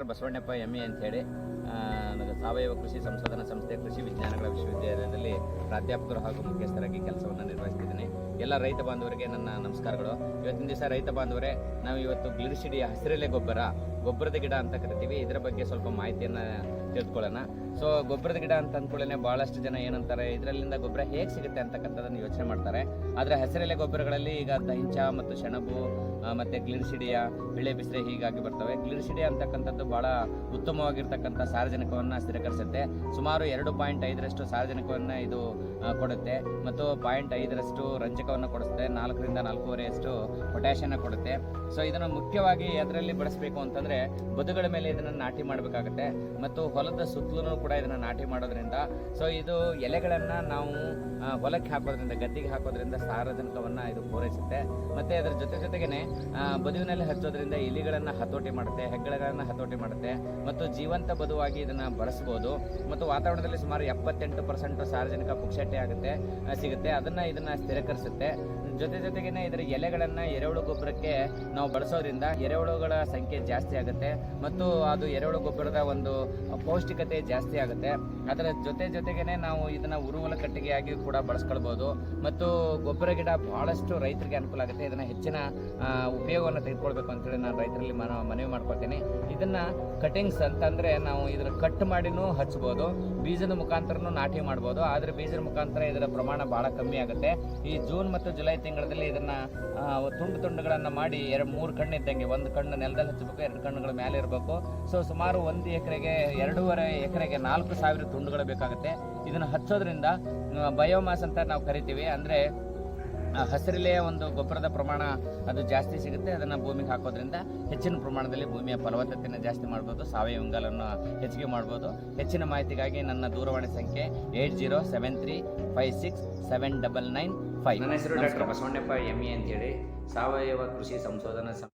Doctor Basavannappa M A ನಾನು ಸಾವಯವ ಕೃಷಿ ಸಂಶೋಧನಾ ಸಂಸ್ಥೆ ಕೃಷಿ ವಿಜ್ಞಾನಗಳ ವಿಶ್ವವಿದ್ಯಾಲಯದಲ್ಲಿ ಪ್ರಾಧ್ಯಾಪಕರು ಹಾಗೂ ಮುಖ್ಯಸ್ಥರಾಗಿ ಕೆಲಸವನ್ನು ನಿರ್ವಹಿಸ್ತಿದ್ದೀನಿ. ಎಲ್ಲ ರೈತ ಬಾಂಧವರಿಗೆ ನನ್ನ ನಮಸ್ಕಾರಗಳು. ಇವತ್ತಿನ ದಿವಸ ರೈತ ಬಾಂಧವರೇ ನಾವು ಇವತ್ತು ಗ್ಲಿರಿಸಿಡಿಯ ಹಸಿರೆಲೆ ಗೊಬ್ಬರ ಗೊಬ್ಬರದ ಗಿಡ ಅಂತ ಕರಿತೀವಿ. ಇದರ ಬಗ್ಗೆ ಸ್ವಲ್ಪ ಮಾಹಿತಿಯನ್ನು ತಿಳ್ಕೊಳ್ಳೋಣ. ಸೊ ಗೊಬ್ಬರದ ಗಿಡ ಅಂತ ಅಂದ್ಕೊಳ್ಳೇ ಭಾಳಷ್ಟು ಜನ ಏನಂತಾರೆ, ಇದರಲ್ಲಿಂದ ಗೊಬ್ಬರ ಹೇಗೆ ಸಿಗುತ್ತೆ ಅಂತಕ್ಕಂಥದ್ದನ್ನು ಯೋಚನೆ ಮಾಡ್ತಾರೆ. ಆದರೆ ಹೆಸರೆಲೆ ಗೊಬ್ಬರಗಳಲ್ಲಿ ಈಗ ದಹಿಂಚ ಮತ್ತು ಸೆಣಬು ಮತ್ತು ಗ್ಲಿರಿಸಿಡಿಯ ಬಿಳೆ ಬಿಸಿರೆ ಹೀಗಾಗಿ ಬರ್ತವೆ. ಗ್ಲಿನ್ಸಿಡಿಯ ಅಂತಕ್ಕಂಥದ್ದು ಬಹಳ ಉತ್ತಮವಾಗಿರ್ತಕ್ಕಂಥ ಸಾರಜನಕವನ್ನು ಸ್ಥಿರೀಕರಿಸುತ್ತೆ. ಸುಮಾರು ಎರಡು ಪಾಯಿಂಟ್ ಐದರಷ್ಟು ಸಾರಜನಕವನ್ನು ಇದು ಕೊಡುತ್ತೆ. ಮತ್ತು ಪಾಯಿಂಟ್ ಐದರಷ್ಟು ರಂಜಕವನ್ನು ಕೊಡಿಸುತ್ತೆ. ನಾಲ್ಕರಿಂದ ನಾಲ್ಕೂವರೆಯಷ್ಟು ಪೊಟ್ಯಾಷಿಯನ್ನ ಕೊಡುತ್ತೆ. ಸೊ ಇದನ್ನು ಮುಖ್ಯವಾಗಿ ಅದರಲ್ಲಿ ಬಳಸಬೇಕು ಅಂತಂದ್ರೆ ಬದುಗಳ ಮೇಲೆ ಇದನ್ನ ನಾಟಿ ಮಾಡಬೇಕಾಗುತ್ತೆ ಮತ್ತು ಹೊಲದ ಸುತ್ತಲೂ ಕೂಡ ಇದನ್ನ ನಾಟಿ ಮಾಡೋದ್ರಿಂದ. ಸೊ ಇದು ಎಲೆಗಳನ್ನ ನಾವು ಹೊಲಕ್ಕೆ ಹಾಕೋದ್ರಿಂದ, ಗದ್ದಿಗೆ ಹಾಕೋದ್ರಿಂದ ಸಾರಜನಕವನ್ನು ಇದು ಪೂರೈಸುತ್ತೆ. ಮತ್ತೆ ಅದರ ಜೊತೆ ಜೊತೆಗೇನೆ ಬದುವಿನಲ್ಲಿ ಹಚ್ಚೋದ್ರಿಂದ ಇಲಿಗಳನ್ನ ಹತೋಟಿ ಮಾಡುತ್ತೆ ಹೆಗ್ಗಳನ್ನ ಹತೋಟಿ ಮಾಡುತ್ತೆ ಮತ್ತು ಜೀವಂತ ಬದುವಾಗಿ ಇದನ್ನ ಬಳಸಬಹುದು ಮತ್ತು ವಾತಾವರಣದಲ್ಲಿ ಸುಮಾರು ಎಪ್ಪತ್ತೆಂಟು ಪರ್ಸೆಂಟ್ ಸಾರ್ವಜನಿಕ ಪುಕ್ಷಟೆ ಆಗುತ್ತೆ ಸಿಗುತ್ತೆ. ಅದನ್ನ ಇದನ್ನ ಸ್ಥಿರಕರಿಸುತ್ತೆ. ಜೊತೆ ಜೊತೆಗೇನೆ ಇದರ ಎಲೆಗಳನ್ನ ಎರೆಹುಳು ಗೊಬ್ಬರಕ್ಕೆ ನಾವು ಬಳಸೋದ್ರಿಂದ ಎರೆಹುಳುಗಳ ಸಂಖ್ಯೆ ಜಾಸ್ತಿ ಆಗುತ್ತೆ ಮತ್ತು ಅದು ಎರೆಹುಳು ಗೊಬ್ಬರದ ಒಂದು ಪೌಷ್ಟಿಕತೆ ಜಾಸ್ತಿ ಆಗುತ್ತೆ. ಅದರ ಜೊತೆ ಜೊತೆಗೇನೆ ನಾವು ಇದನ್ನ ಉರುವಲ ಕಟ್ಟಿಗೆಯಾಗಿ ಕೂಡ ಬಳಸ್ಕೊಳ್ಬೋದು. ಮತ್ತು ಗೊಬ್ಬರ ಗಿಡ ಬಹಳಷ್ಟು ರೈತರಿಗೆ ಅನುಕೂಲ ಆಗುತ್ತೆ. ಇದನ್ನ ಹೆಚ್ಚಿನ ಉಪಯೋಗವನ್ನು ತೆಗೆದುಕೊಳ್ಬೇಕು ಅಂತೇಳಿ ನಾನು ರೈತರಲ್ಲಿ ಮನ, ಮನವಿ ಮಾಡ್ಕೊಳ್ತೀನಿ. ಇದನ್ನ ಕಟಿಂಗ್ಸ್ ಅಂತಂದ್ರೆ ನಾವು ಇದರ ಕಟ್ ಮಾಡಿನೂ ಹಚ್ಬೋದು. ಬೀಜದ ಮುಖಾಂತರನೂ ನಾಟಿ ಮಾಡ್ಬೋದು. ಆದರೆ ಬೀಜದ ಮುಖಾಂತರ ಇದರ ಪ್ರಮಾಣ ಬಹಳ ಕಮ್ಮಿ ಆಗುತ್ತೆ. ಈ ಜೂನ್ ಮತ್ತು ಜುಲೈ ತಿಂಗಳಲ್ಲಿ ಇದನ್ನ ತುಂಡು ತುಂಡುಗಳನ್ನು ಮಾಡಿ ಎರಡು, ಮೂರು ಕಣ್ಣು ಇದ್ದಂಗೆ, ಒಂದು ಕಣ್ಣು ನೆಲದಲ್ಲಿ ಹಚ್ಚಬೇಕು, ಎರಡು ಕಣ್ಣುಗಳ ಮೇಲೆ ಇರಬೇಕು. ಸೊ ಸುಮಾರು ಒಂದು ಎಕರೆಗೆ ಎರಡೂವರೆ ಎಕರೆಗೆ ನಾಲ್ಕು ಸಾವಿರ ತುಂಡುಗಳು ಬೇಕಾಗುತ್ತೆ. ಇದನ್ನು ಹಚ್ಚೋದ್ರಿಂದ ಬಯೋಮಾಸ್ ಅಂತ ನಾವು ಕರಿತೀವಿ. ಅಂದರೆ ಹಸಿರಿಲೆಯ ಒಂದು ಗೊಬ್ಬರದ ಪ್ರಮಾಣ ಅದು ಜಾಸ್ತಿ ಸಿಗುತ್ತೆ. ಅದನ್ನು ಭೂಮಿಗೆ ಹಾಕೋದ್ರಿಂದ ಹೆಚ್ಚಿನ ಪ್ರಮಾಣದಲ್ಲಿ ಭೂಮಿಯ ಫಲವತ್ತತೆಯನ್ನು ಜಾಸ್ತಿ ಮಾಡ್ಬೋದು. ಸಾವಯವ ಇಂಗಾಲನ್ನು ಹೆಚ್ಚಿಗೆ ಮಾಡ್ಬೋದು. ಹೆಚ್ಚಿನ ಮಾಹಿತಿಗಾಗಿ ನನ್ನ ದೂರವಾಣಿ ಸಂಖ್ಯೆ eight zero seven three five six seven double nine five. ನನ್ನ ಹೆಸರು ಡಾಕ್ಟರ್ ಬಸವಣ್ಣಪ್ಪ ಎಂ ಎ ಅಂತೇಳಿ. ಸಾವಯವ ಕೃಷಿ ಸಂಶೋಧನಾ